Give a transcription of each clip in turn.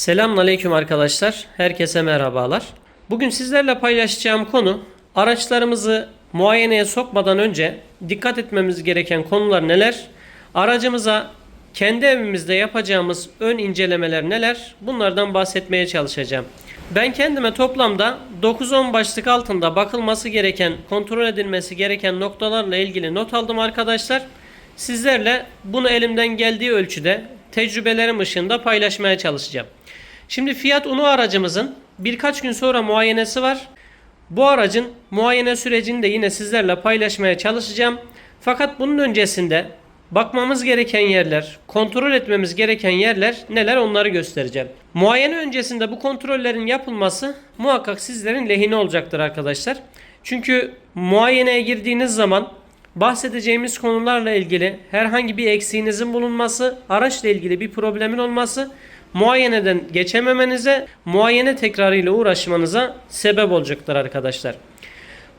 Selamünaleyküm arkadaşlar. Herkese merhabalar. Bugün sizlerle paylaşacağım konu araçlarımızı muayeneye sokmadan önce dikkat etmemiz gereken konular neler? Aracımıza kendi evimizde yapacağımız ön incelemeler neler? Bunlardan bahsetmeye çalışacağım. Ben kendime toplamda 9-10 başlık altında bakılması gereken, kontrol edilmesi gereken noktalarla ilgili not aldım arkadaşlar. Sizlerle bunu elimden geldiği ölçüde tecrübelerim ışığında paylaşmaya çalışacağım. Şimdi Fiat Uno aracımızın birkaç gün sonra muayenesi var. Bu aracın muayene sürecini de yine sizlerle paylaşmaya çalışacağım. Fakat bunun öncesinde bakmamız gereken yerler, kontrol etmemiz gereken yerler neler onları göstereceğim. Muayene öncesinde bu kontrollerin yapılması muhakkak sizlerin lehine olacaktır arkadaşlar. Çünkü muayeneye girdiğiniz zaman bahsedeceğimiz konularla ilgili herhangi bir eksiğinizin bulunması, araçla ilgili bir problemin olması muayeneden geçememenize, muayene tekrarıyla uğraşmanıza sebep olacaktır arkadaşlar.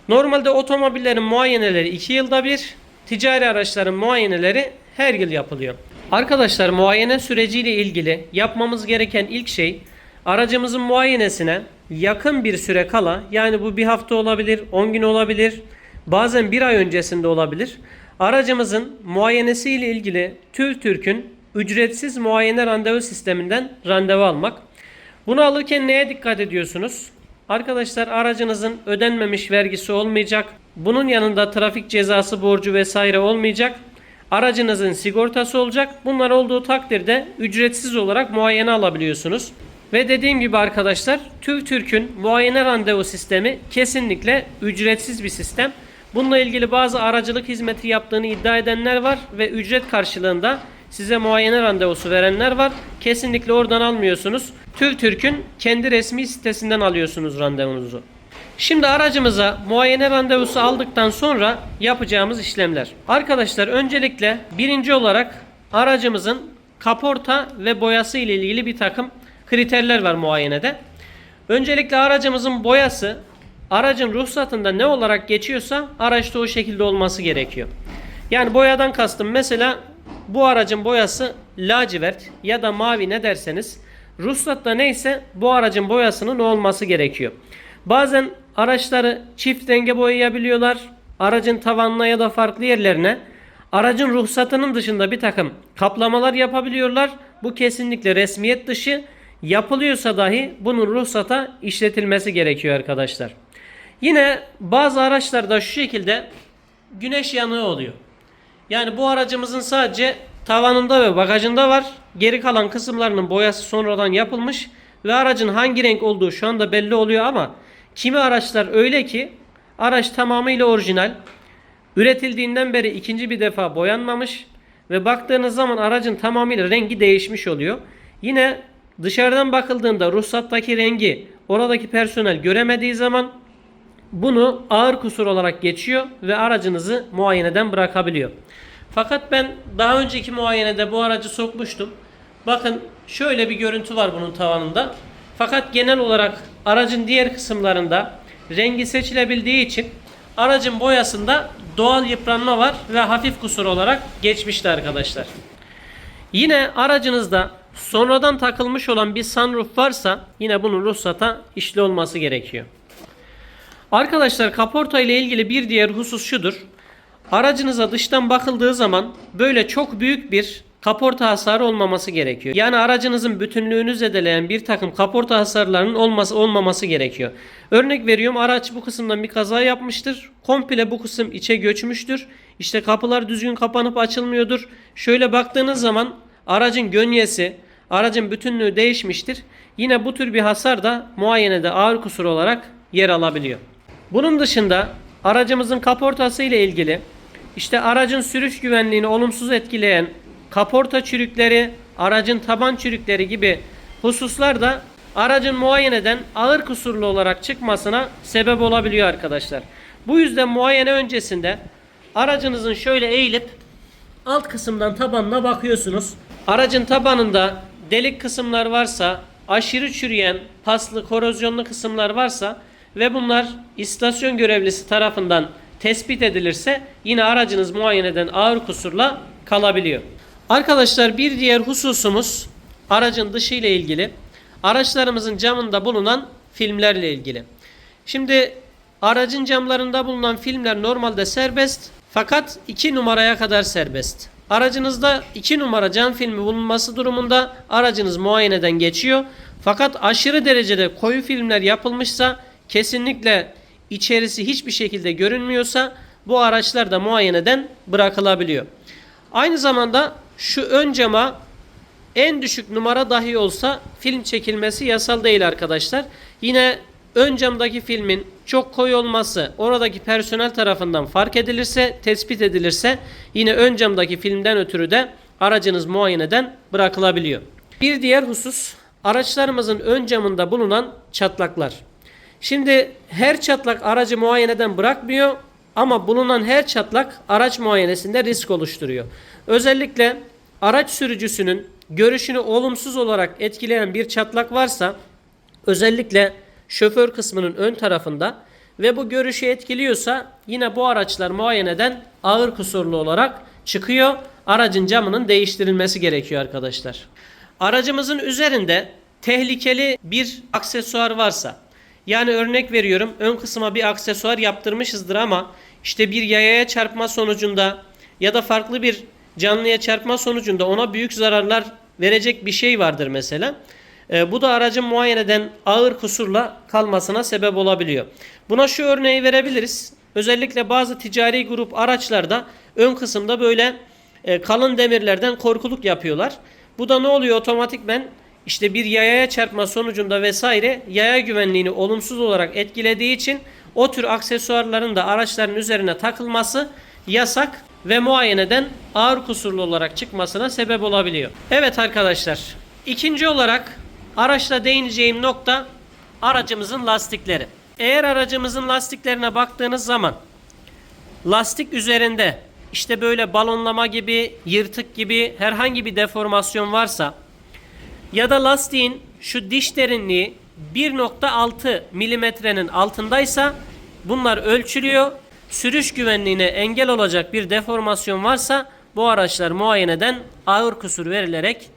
Normalde otomobillerin muayeneleri 2 yılda bir, ticari araçların muayeneleri her yıl yapılıyor. Arkadaşlar muayene süreciyle ilgili yapmamız gereken ilk şey aracımızın muayenesine yakın bir süre kala yani bu bir hafta olabilir, 10 gün olabilir, bazen bir ay öncesinde olabilir. Aracımızın muayenesi ile ilgili TÜVTÜRK'ün ücretsiz muayene randevu sisteminden randevu almak. Bunu alırken neye dikkat ediyorsunuz? Arkadaşlar aracınızın ödenmemiş vergisi olmayacak. Bunun yanında trafik cezası borcu vesaire olmayacak. Aracınızın sigortası olacak. Bunlar olduğu takdirde ücretsiz olarak muayene alabiliyorsunuz. Ve dediğim gibi arkadaşlar TÜVTÜRK'ün muayene randevu sistemi kesinlikle ücretsiz bir sistem. Bununla ilgili bazı aracılık hizmeti yaptığını iddia edenler var ve ücret karşılığında size muayene randevusu verenler var. Kesinlikle oradan almıyorsunuz. TÜVTÜRK'ün kendi resmi sitesinden alıyorsunuz randevunuzu. Şimdi aracımıza muayene randevusu aldıktan sonra yapacağımız işlemler. Arkadaşlar öncelikle birinci olarak aracımızın kaporta ve boyası ile ilgili bir takım kriterler var muayenede. Öncelikle aracımızın boyası aracın ruhsatında ne olarak geçiyorsa araçta o şekilde olması gerekiyor. Yani boyadan kastım mesela bu aracın boyası lacivert ya da mavi ne derseniz ruhsatta neyse bu aracın boyasının olması gerekiyor. Bazen araçları çift renge boyayabiliyorlar. Aracın tavanına ya da farklı yerlerine aracın ruhsatının dışında bir takım kaplamalar yapabiliyorlar. Bu kesinlikle resmiyet dışı. Yapılıyorsa dahi bunun ruhsata işletilmesi gerekiyor arkadaşlar. Yine bazı araçlarda şu şekilde güneş yanığı oluyor. Yani bu aracımızın sadece tavanında ve bagajında var. Geri kalan kısımlarının boyası sonradan yapılmış ve aracın hangi renk olduğu şu anda belli oluyor ama kimi araçlar öyle ki araç tamamıyla orijinal. Üretildiğinden beri ikinci bir defa boyanmamış ve baktığınız zaman aracın tamamıyla rengi değişmiş oluyor. Yine dışarıdan bakıldığında ruhsattaki rengi oradaki personel göremediği zaman bunu ağır kusur olarak geçiyor ve aracınızı muayeneden bırakabiliyor. Fakat ben daha önceki muayenede bu aracı sokmuştum. Bakın şöyle bir görüntü var bunun tavanında. Fakat genel olarak aracın diğer kısımlarında rengi seçilebildiği için aracın boyasında doğal yıpranma var ve hafif kusur olarak geçmişti arkadaşlar. Yine aracınızda sonradan takılmış olan bir sunroof varsa yine bunun ruhsata işli olması gerekiyor. Arkadaşlar kaporta ile ilgili bir diğer husus şudur. Aracınıza dıştan bakıldığı zaman böyle çok büyük bir kaporta hasarı olmaması gerekiyor. Yani aracınızın bütünlüğünü zedeleyen bir takım kaporta hasarlarının olması olmaması gerekiyor. Örnek veriyorum araç bu kısımdan bir kaza yapmıştır. Komple bu kısım içe göçmüştür. İşte kapılar düzgün kapanıp açılmıyordur. Şöyle baktığınız zaman aracın gönyesi, aracın bütünlüğü değişmiştir. Yine bu tür bir hasar da muayenede ağır kusur olarak yer alabiliyor. Bunun dışında aracımızın kaportası ile ilgili işte aracın sürüş güvenliğini olumsuz etkileyen kaporta çürükleri, aracın taban çürükleri gibi hususlar da aracın muayeneden ağır kusurlu olarak çıkmasına sebep olabiliyor arkadaşlar. Bu yüzden muayene öncesinde aracınızın şöyle eğilip alt kısımdan tabanına bakıyorsunuz. Aracın tabanında delik kısımlar varsa, aşırı çürüyen, paslı, korozyonlu kısımlar varsa ve bunlar istasyon görevlisi tarafından tespit edilirse yine aracınız muayeneden ağır kusurla kalabiliyor. Arkadaşlar bir diğer hususumuz aracın dışı ile ilgili. araçlarımızın camında bulunan filmlerle ilgili. Şimdi aracın camlarında bulunan filmler normalde serbest fakat 2 numaraya kadar serbest. Aracınızda 2 numara cam filmi bulunması durumunda aracınız muayeneden geçiyor. Fakat aşırı derecede koyu filmler yapılmışsa kesinlikle içerisi hiçbir şekilde görünmüyorsa bu araçlar da muayeneden bırakılabiliyor. Aynı zamanda şu ön cama en düşük numara dahi olsa film çekilmesi yasal değil arkadaşlar. Yine ön camdaki filmin çok koyu olması oradaki personel tarafından fark edilirse, tespit edilirse yine ön camdaki filmden ötürü de aracınız muayeneden bırakılabiliyor. Bir diğer husus araçlarımızın ön camında bulunan çatlaklar. Şimdi her çatlak aracı muayeneden bırakmıyor ama bulunan her çatlak araç muayenesinde risk oluşturuyor. Özellikle araç sürücüsünün görüşünü olumsuz olarak etkileyen bir çatlak varsa özellikle şoför kısmının ön tarafında ve bu görüşü etkiliyorsa yine bu araçlar muayeneden ağır kusurlu olarak çıkıyor. Aracın camının değiştirilmesi gerekiyor arkadaşlar. Aracımızın üzerinde tehlikeli bir aksesuar varsa yani örnek veriyorum ön kısma bir aksesuar yaptırmışızdır ama işte bir yayaya çarpma sonucunda ya da farklı bir canlıya çarpma sonucunda ona büyük zararlar verecek bir şey vardır mesela. E, bu da aracın muayeneden ağır kusurla kalmasına sebep olabiliyor. Buna şu örneği verebiliriz. Özellikle bazı ticari grup araçlarda ön kısımda böyle e, kalın demirlerden korkuluk yapıyorlar. Bu da ne oluyor otomatikmen işte bir yayaya çarpma sonucunda vesaire yaya güvenliğini olumsuz olarak etkilediği için o tür aksesuarların da araçların üzerine takılması yasak ve muayeneden ağır kusurlu olarak çıkmasına sebep olabiliyor. Evet arkadaşlar ikinci olarak araçla değineceğim nokta aracımızın lastikleri. Eğer aracımızın lastiklerine baktığınız zaman lastik üzerinde işte böyle balonlama gibi, yırtık gibi herhangi bir deformasyon varsa ya da lastiğin şu diş derinliği 1.6 milimetrenin altındaysa bunlar ölçülüyor. Sürüş güvenliğine engel olacak bir deformasyon varsa bu araçlar muayeneden ağır kusur verilerek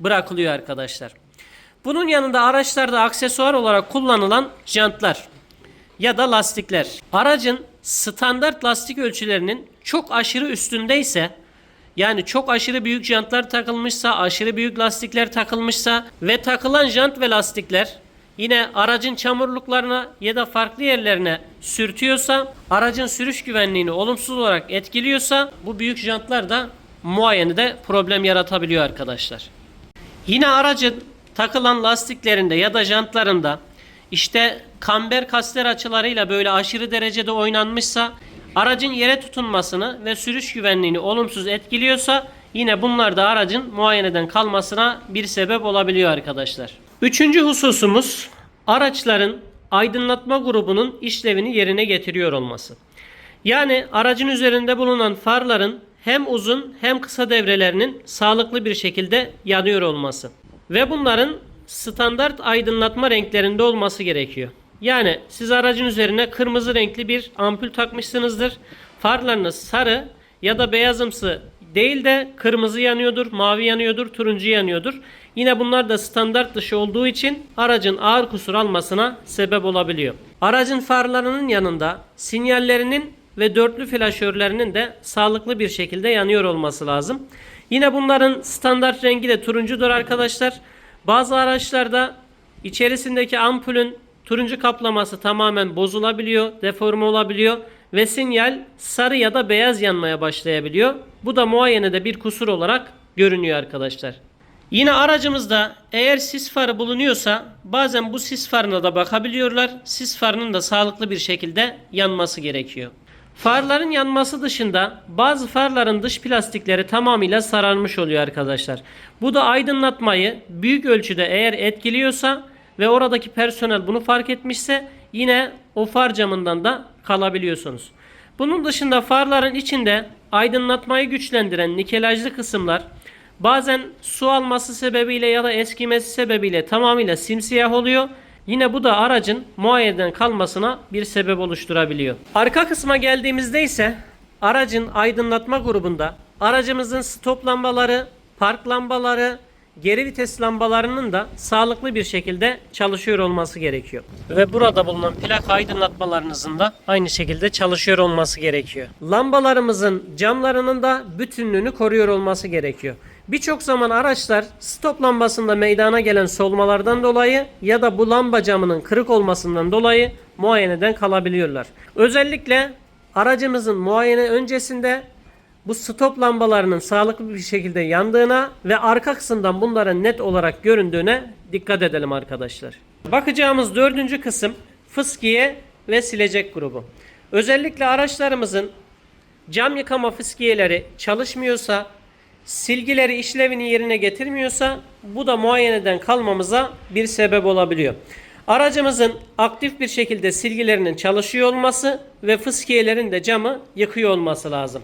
bırakılıyor arkadaşlar. Bunun yanında araçlarda aksesuar olarak kullanılan jantlar ya da lastikler. Aracın standart lastik ölçülerinin çok aşırı üstündeyse yani çok aşırı büyük jantlar takılmışsa, aşırı büyük lastikler takılmışsa ve takılan jant ve lastikler yine aracın çamurluklarına ya da farklı yerlerine sürtüyorsa, aracın sürüş güvenliğini olumsuz olarak etkiliyorsa bu büyük jantlar da muayenede problem yaratabiliyor arkadaşlar. Yine aracın takılan lastiklerinde ya da jantlarında işte kamber kasler açılarıyla böyle aşırı derecede oynanmışsa aracın yere tutunmasını ve sürüş güvenliğini olumsuz etkiliyorsa yine bunlar da aracın muayeneden kalmasına bir sebep olabiliyor arkadaşlar. Üçüncü hususumuz araçların aydınlatma grubunun işlevini yerine getiriyor olması. Yani aracın üzerinde bulunan farların hem uzun hem kısa devrelerinin sağlıklı bir şekilde yanıyor olması. Ve bunların standart aydınlatma renklerinde olması gerekiyor. Yani siz aracın üzerine kırmızı renkli bir ampul takmışsınızdır. Farlarınız sarı ya da beyazımsı değil de kırmızı yanıyordur, mavi yanıyordur, turuncu yanıyordur. Yine bunlar da standart dışı olduğu için aracın ağır kusur almasına sebep olabiliyor. Aracın farlarının yanında sinyallerinin ve dörtlü flaşörlerinin de sağlıklı bir şekilde yanıyor olması lazım. Yine bunların standart rengi de turuncudur arkadaşlar. Bazı araçlarda içerisindeki ampulün turuncu kaplaması tamamen bozulabiliyor, deforme olabiliyor ve sinyal sarı ya da beyaz yanmaya başlayabiliyor. Bu da muayenede bir kusur olarak görünüyor arkadaşlar. Yine aracımızda eğer sis farı bulunuyorsa bazen bu sis farına da bakabiliyorlar. Sis farının da sağlıklı bir şekilde yanması gerekiyor. Farların yanması dışında bazı farların dış plastikleri tamamıyla sararmış oluyor arkadaşlar. Bu da aydınlatmayı büyük ölçüde eğer etkiliyorsa ve oradaki personel bunu fark etmişse yine o far camından da kalabiliyorsunuz. Bunun dışında farların içinde aydınlatmayı güçlendiren nikelajlı kısımlar bazen su alması sebebiyle ya da eskimesi sebebiyle tamamıyla simsiyah oluyor. Yine bu da aracın muayeneden kalmasına bir sebep oluşturabiliyor. Arka kısma geldiğimizde ise aracın aydınlatma grubunda aracımızın stop lambaları, park lambaları, geri vites lambalarının da sağlıklı bir şekilde çalışıyor olması gerekiyor. Ve burada bulunan plak aydınlatmalarınızın da aynı şekilde çalışıyor olması gerekiyor. Lambalarımızın camlarının da bütünlüğünü koruyor olması gerekiyor. Birçok zaman araçlar stop lambasında meydana gelen solmalardan dolayı ya da bu lamba camının kırık olmasından dolayı muayeneden kalabiliyorlar. Özellikle aracımızın muayene öncesinde bu stop lambalarının sağlıklı bir şekilde yandığına ve arka kısımdan bunların net olarak göründüğüne dikkat edelim arkadaşlar. Bakacağımız dördüncü kısım fıskiye ve silecek grubu. Özellikle araçlarımızın cam yıkama fıskiyeleri çalışmıyorsa, silgileri işlevini yerine getirmiyorsa bu da muayeneden kalmamıza bir sebep olabiliyor. Aracımızın aktif bir şekilde silgilerinin çalışıyor olması ve fıskiyelerin de camı yıkıyor olması lazım.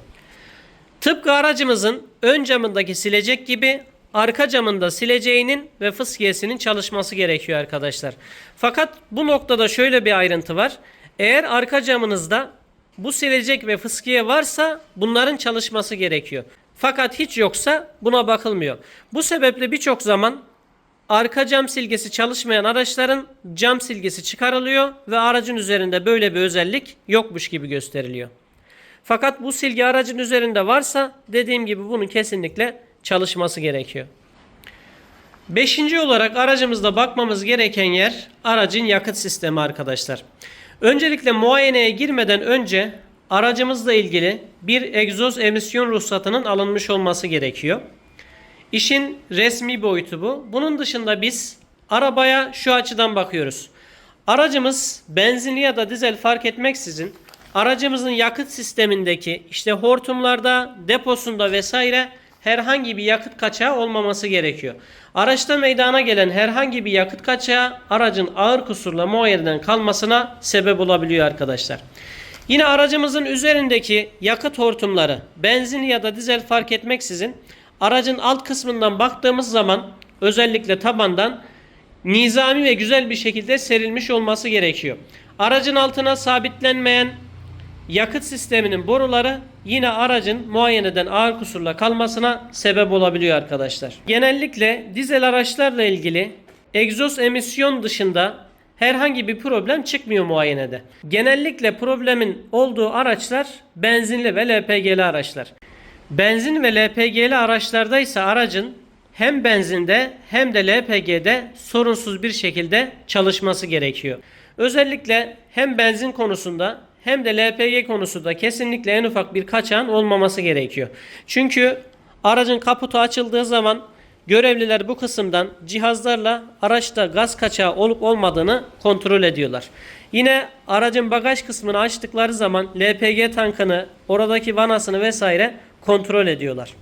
Tıpkı aracımızın ön camındaki silecek gibi arka camında sileceğinin ve fıskiyesinin çalışması gerekiyor arkadaşlar. Fakat bu noktada şöyle bir ayrıntı var. Eğer arka camınızda bu silecek ve fıskiye varsa bunların çalışması gerekiyor. Fakat hiç yoksa buna bakılmıyor. Bu sebeple birçok zaman arka cam silgesi çalışmayan araçların cam silgesi çıkarılıyor ve aracın üzerinde böyle bir özellik yokmuş gibi gösteriliyor. Fakat bu silgi aracın üzerinde varsa dediğim gibi bunun kesinlikle çalışması gerekiyor. Beşinci olarak aracımızda bakmamız gereken yer aracın yakıt sistemi arkadaşlar. Öncelikle muayeneye girmeden önce aracımızla ilgili bir egzoz emisyon ruhsatının alınmış olması gerekiyor. İşin resmi boyutu bu. Bunun dışında biz arabaya şu açıdan bakıyoruz. Aracımız benzinli ya da dizel fark etmeksizin aracımızın yakıt sistemindeki işte hortumlarda, deposunda vesaire herhangi bir yakıt kaçağı olmaması gerekiyor. Araçta meydana gelen herhangi bir yakıt kaçağı aracın ağır kusurla muayeneden kalmasına sebep olabiliyor arkadaşlar. Yine aracımızın üzerindeki yakıt hortumları benzin ya da dizel fark etmeksizin aracın alt kısmından baktığımız zaman özellikle tabandan nizami ve güzel bir şekilde serilmiş olması gerekiyor. Aracın altına sabitlenmeyen yakıt sisteminin boruları yine aracın muayeneden ağır kusurla kalmasına sebep olabiliyor arkadaşlar. Genellikle dizel araçlarla ilgili egzoz emisyon dışında herhangi bir problem çıkmıyor muayenede. Genellikle problemin olduğu araçlar benzinli ve LPG'li araçlar. Benzin ve LPG'li araçlarda ise aracın hem benzinde hem de LPG'de sorunsuz bir şekilde çalışması gerekiyor. Özellikle hem benzin konusunda hem de LPG konusunda kesinlikle en ufak bir kaçağın olmaması gerekiyor. Çünkü aracın kaputu açıldığı zaman görevliler bu kısımdan cihazlarla araçta gaz kaçağı olup olmadığını kontrol ediyorlar. Yine aracın bagaj kısmını açtıkları zaman LPG tankını, oradaki vanasını vesaire kontrol ediyorlar.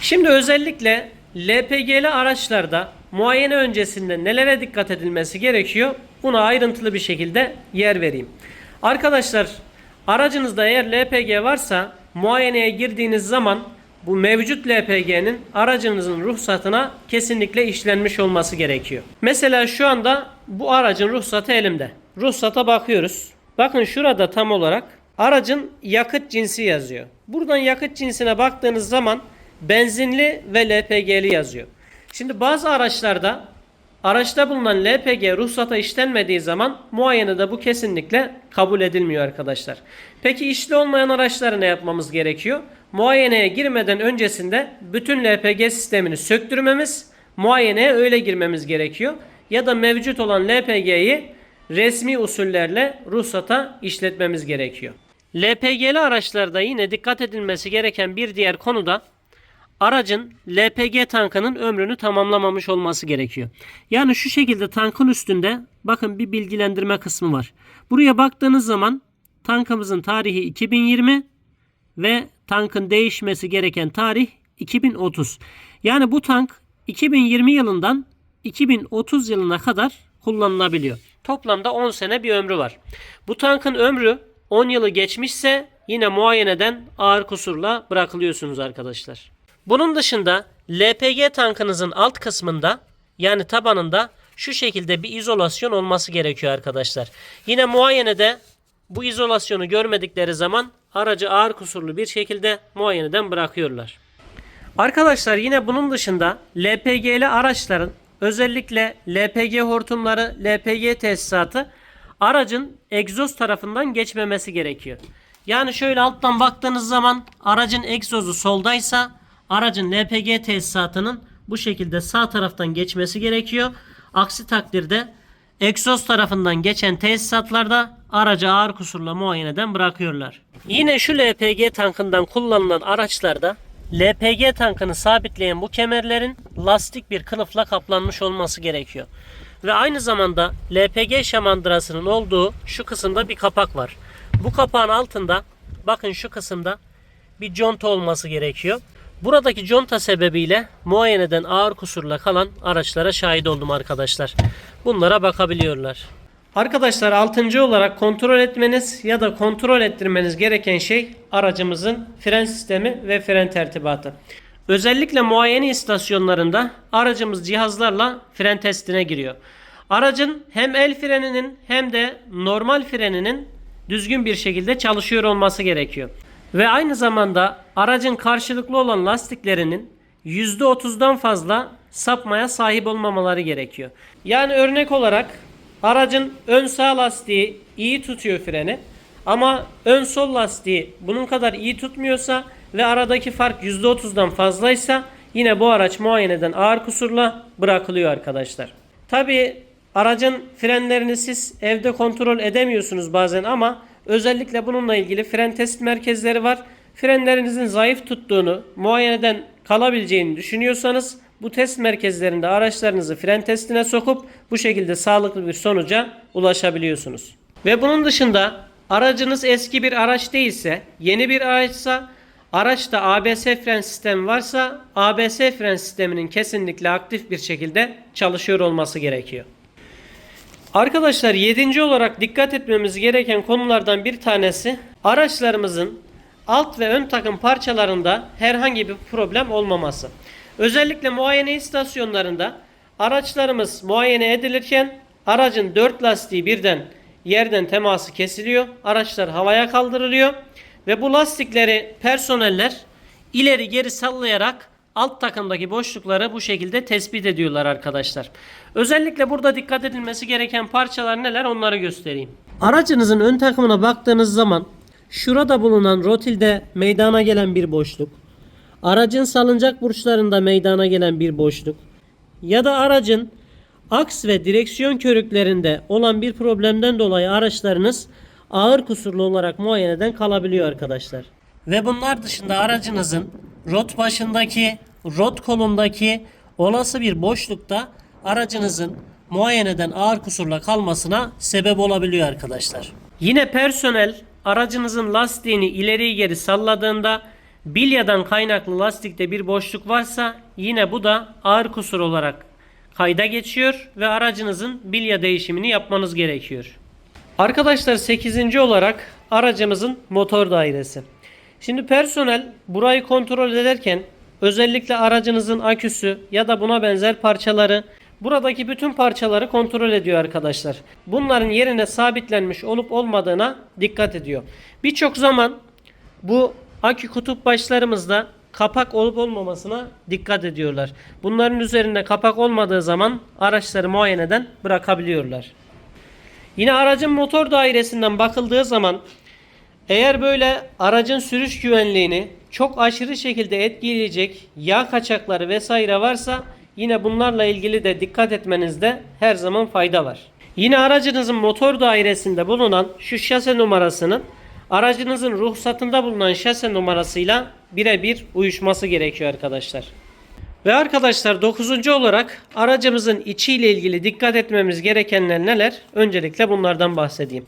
Şimdi özellikle LPG'li araçlarda muayene öncesinde nelere dikkat edilmesi gerekiyor? Buna ayrıntılı bir şekilde yer vereyim. Arkadaşlar aracınızda eğer LPG varsa muayeneye girdiğiniz zaman bu mevcut LPG'nin aracınızın ruhsatına kesinlikle işlenmiş olması gerekiyor. Mesela şu anda bu aracın ruhsatı elimde. Ruhsata bakıyoruz. Bakın şurada tam olarak aracın yakıt cinsi yazıyor. Buradan yakıt cinsine baktığınız zaman benzinli ve LPG'li yazıyor. Şimdi bazı araçlarda araçta bulunan LPG ruhsata işlenmediği zaman muayenede bu kesinlikle kabul edilmiyor arkadaşlar. Peki işli olmayan araçları ne yapmamız gerekiyor? Muayeneye girmeden öncesinde bütün LPG sistemini söktürmemiz, muayeneye öyle girmemiz gerekiyor. Ya da mevcut olan LPG'yi resmi usullerle ruhsata işletmemiz gerekiyor. LPG'li araçlarda yine dikkat edilmesi gereken bir diğer konu da aracın LPG tankının ömrünü tamamlamamış olması gerekiyor. Yani şu şekilde tankın üstünde bakın bir bilgilendirme kısmı var. Buraya baktığınız zaman tankımızın tarihi 2020 ve tankın değişmesi gereken tarih 2030. Yani bu tank 2020 yılından 2030 yılına kadar kullanılabiliyor. Toplamda 10 sene bir ömrü var. Bu tankın ömrü 10 yılı geçmişse yine muayeneden ağır kusurla bırakılıyorsunuz arkadaşlar. Bunun dışında LPG tankınızın alt kısmında yani tabanında şu şekilde bir izolasyon olması gerekiyor arkadaşlar. Yine muayenede bu izolasyonu görmedikleri zaman aracı ağır kusurlu bir şekilde muayeneden bırakıyorlar. Arkadaşlar yine bunun dışında LPG'li araçların özellikle LPG hortumları, LPG tesisatı aracın egzoz tarafından geçmemesi gerekiyor. Yani şöyle alttan baktığınız zaman aracın egzozu soldaysa aracın LPG tesisatının bu şekilde sağ taraftan geçmesi gerekiyor. Aksi takdirde egzoz tarafından geçen tesisatlarda aracı ağır kusurla muayeneden bırakıyorlar. Yine şu LPG tankından kullanılan araçlarda LPG tankını sabitleyen bu kemerlerin lastik bir kılıfla kaplanmış olması gerekiyor. Ve aynı zamanda LPG şamandırasının olduğu şu kısımda bir kapak var. Bu kapağın altında bakın şu kısımda bir conta olması gerekiyor. Buradaki conta sebebiyle muayeneden ağır kusurla kalan araçlara şahit oldum arkadaşlar. Bunlara bakabiliyorlar. Arkadaşlar 6. olarak kontrol etmeniz ya da kontrol ettirmeniz gereken şey aracımızın fren sistemi ve fren tertibatı. Özellikle muayene istasyonlarında aracımız cihazlarla fren testine giriyor. Aracın hem el freninin hem de normal freninin düzgün bir şekilde çalışıyor olması gerekiyor. Ve aynı zamanda aracın karşılıklı olan lastiklerinin %30'dan fazla sapmaya sahip olmamaları gerekiyor. Yani örnek olarak aracın ön sağ lastiği iyi tutuyor freni ama ön sol lastiği bunun kadar iyi tutmuyorsa ve aradaki fark %30'dan fazlaysa yine bu araç muayeneden ağır kusurla bırakılıyor arkadaşlar. Tabi aracın frenlerini siz evde kontrol edemiyorsunuz bazen ama özellikle bununla ilgili fren test merkezleri var. Frenlerinizin zayıf tuttuğunu, muayeneden kalabileceğini düşünüyorsanız bu test merkezlerinde araçlarınızı fren testine sokup bu şekilde sağlıklı bir sonuca ulaşabiliyorsunuz. Ve bunun dışında aracınız eski bir araç değilse, yeni bir araçsa, araçta ABS fren sistemi varsa ABS fren sisteminin kesinlikle aktif bir şekilde çalışıyor olması gerekiyor. Arkadaşlar 7. olarak dikkat etmemiz gereken konulardan bir tanesi araçlarımızın alt ve ön takım parçalarında herhangi bir problem olmaması. Özellikle muayene istasyonlarında araçlarımız muayene edilirken aracın 4 lastiği birden yerden teması kesiliyor. Araçlar havaya kaldırılıyor ve bu lastikleri personeller ileri geri sallayarak alt takımdaki boşlukları bu şekilde tespit ediyorlar arkadaşlar. Özellikle burada dikkat edilmesi gereken parçalar neler onları göstereyim. Aracınızın ön takımına baktığınız zaman şurada bulunan rotilde meydana gelen bir boşluk, aracın salıncak burçlarında meydana gelen bir boşluk ya da aracın aks ve direksiyon körüklerinde olan bir problemden dolayı araçlarınız ağır kusurlu olarak muayeneden kalabiliyor arkadaşlar. Ve bunlar dışında aracınızın rot başındaki, rot kolundaki olası bir boşlukta aracınızın muayeneden ağır kusurla kalmasına sebep olabiliyor arkadaşlar. Yine personel aracınızın lastiğini ileri geri salladığında bilyadan kaynaklı lastikte bir boşluk varsa yine bu da ağır kusur olarak kayda geçiyor ve aracınızın bilya değişimini yapmanız gerekiyor. Arkadaşlar 8. olarak aracımızın motor dairesi. Şimdi personel burayı kontrol ederken özellikle aracınızın aküsü ya da buna benzer parçaları buradaki bütün parçaları kontrol ediyor arkadaşlar. Bunların yerine sabitlenmiş olup olmadığına dikkat ediyor. Birçok zaman bu akü kutup başlarımızda kapak olup olmamasına dikkat ediyorlar. Bunların üzerinde kapak olmadığı zaman araçları muayeneden bırakabiliyorlar. Yine aracın motor dairesinden bakıldığı zaman eğer böyle aracın sürüş güvenliğini çok aşırı şekilde etkileyecek yağ kaçakları vesaire varsa yine bunlarla ilgili de dikkat etmenizde her zaman fayda var. Yine aracınızın motor dairesinde bulunan şu şase numarasının aracınızın ruhsatında bulunan şase numarasıyla birebir uyuşması gerekiyor arkadaşlar. Ve arkadaşlar 9. olarak aracımızın içi ile ilgili dikkat etmemiz gerekenler neler? Öncelikle bunlardan bahsedeyim.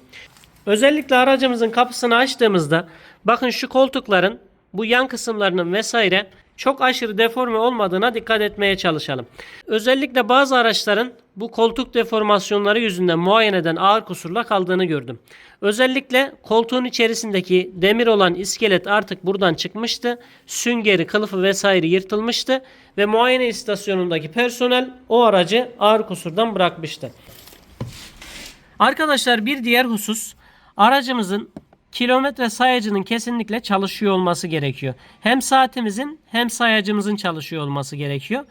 Özellikle aracımızın kapısını açtığımızda bakın şu koltukların bu yan kısımlarının vesaire çok aşırı deforme olmadığına dikkat etmeye çalışalım. Özellikle bazı araçların bu koltuk deformasyonları yüzünden muayeneden ağır kusurla kaldığını gördüm. Özellikle koltuğun içerisindeki demir olan iskelet artık buradan çıkmıştı. Süngeri, kılıfı vesaire yırtılmıştı ve muayene istasyonundaki personel o aracı ağır kusurdan bırakmıştı. Arkadaşlar bir diğer husus aracımızın kilometre sayacının kesinlikle çalışıyor olması gerekiyor. Hem saatimizin hem sayacımızın çalışıyor olması gerekiyor.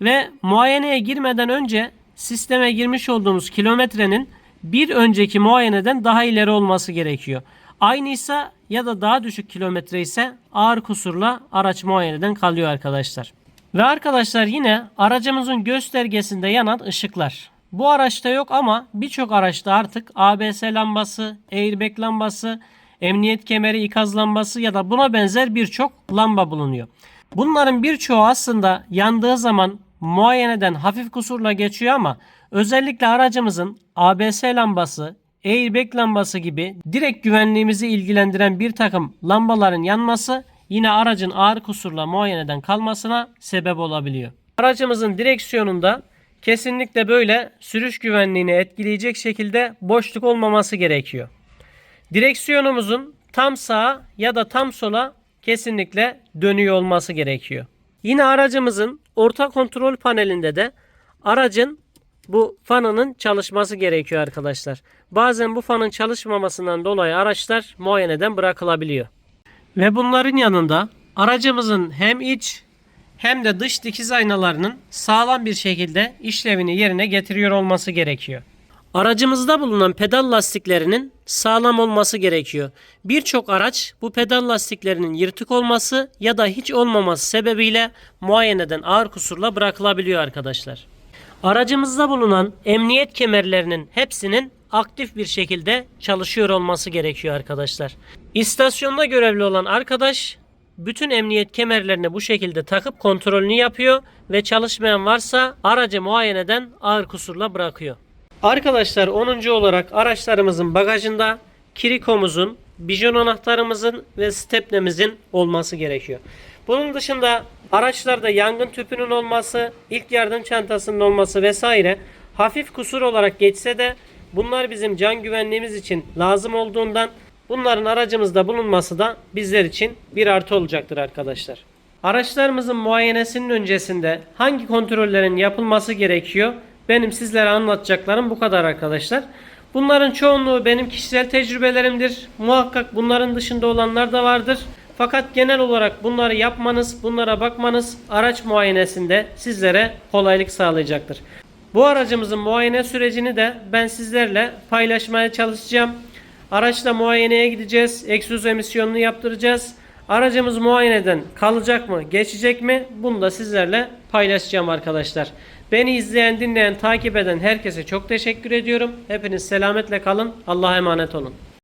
Ve muayeneye girmeden önce sisteme girmiş olduğumuz kilometrenin bir önceki muayeneden daha ileri olması gerekiyor. Aynıysa ya da daha düşük kilometre ise ağır kusurla araç muayeneden kalıyor arkadaşlar. Ve arkadaşlar yine aracımızın göstergesinde yanan ışıklar. Bu araçta yok ama birçok araçta artık ABS lambası, airbag lambası, emniyet kemeri ikaz lambası ya da buna benzer birçok lamba bulunuyor. Bunların birçoğu aslında yandığı zaman muayeneden hafif kusurla geçiyor ama özellikle aracımızın ABS lambası, airbag lambası gibi direkt güvenliğimizi ilgilendiren bir takım lambaların yanması yine aracın ağır kusurla muayeneden kalmasına sebep olabiliyor. Aracımızın direksiyonunda kesinlikle böyle sürüş güvenliğini etkileyecek şekilde boşluk olmaması gerekiyor. Direksiyonumuzun tam sağa ya da tam sola kesinlikle dönüyor olması gerekiyor. Yine aracımızın orta kontrol panelinde de aracın bu fanının çalışması gerekiyor arkadaşlar. Bazen bu fanın çalışmamasından dolayı araçlar muayeneden bırakılabiliyor. Ve bunların yanında aracımızın hem iç hem de dış dikiz aynalarının sağlam bir şekilde işlevini yerine getiriyor olması gerekiyor. Aracımızda bulunan pedal lastiklerinin sağlam olması gerekiyor. Birçok araç bu pedal lastiklerinin yırtık olması ya da hiç olmaması sebebiyle muayeneden ağır kusurla bırakılabiliyor arkadaşlar. Aracımızda bulunan emniyet kemerlerinin hepsinin aktif bir şekilde çalışıyor olması gerekiyor arkadaşlar. İstasyonda görevli olan arkadaş bütün emniyet kemerlerini bu şekilde takıp kontrolünü yapıyor ve çalışmayan varsa aracı muayeneden ağır kusurla bırakıyor. Arkadaşlar 10. olarak araçlarımızın bagajında kirikomuzun, bijon anahtarımızın ve stepnemizin olması gerekiyor. Bunun dışında araçlarda yangın tüpünün olması, ilk yardım çantasının olması vesaire hafif kusur olarak geçse de bunlar bizim can güvenliğimiz için lazım olduğundan bunların aracımızda bulunması da bizler için bir artı olacaktır arkadaşlar. Araçlarımızın muayenesinin öncesinde hangi kontrollerin yapılması gerekiyor? Benim sizlere anlatacaklarım bu kadar arkadaşlar. Bunların çoğunluğu benim kişisel tecrübelerimdir. Muhakkak bunların dışında olanlar da vardır. Fakat genel olarak bunları yapmanız, bunlara bakmanız araç muayenesinde sizlere kolaylık sağlayacaktır. Bu aracımızın muayene sürecini de ben sizlerle paylaşmaya çalışacağım. Araçla muayeneye gideceğiz. Egzoz emisyonunu yaptıracağız. Aracımız muayeneden kalacak mı, geçecek mi? Bunu da sizlerle paylaşacağım arkadaşlar. Beni izleyen, dinleyen, takip eden herkese çok teşekkür ediyorum. Hepiniz selametle kalın. Allah'a emanet olun.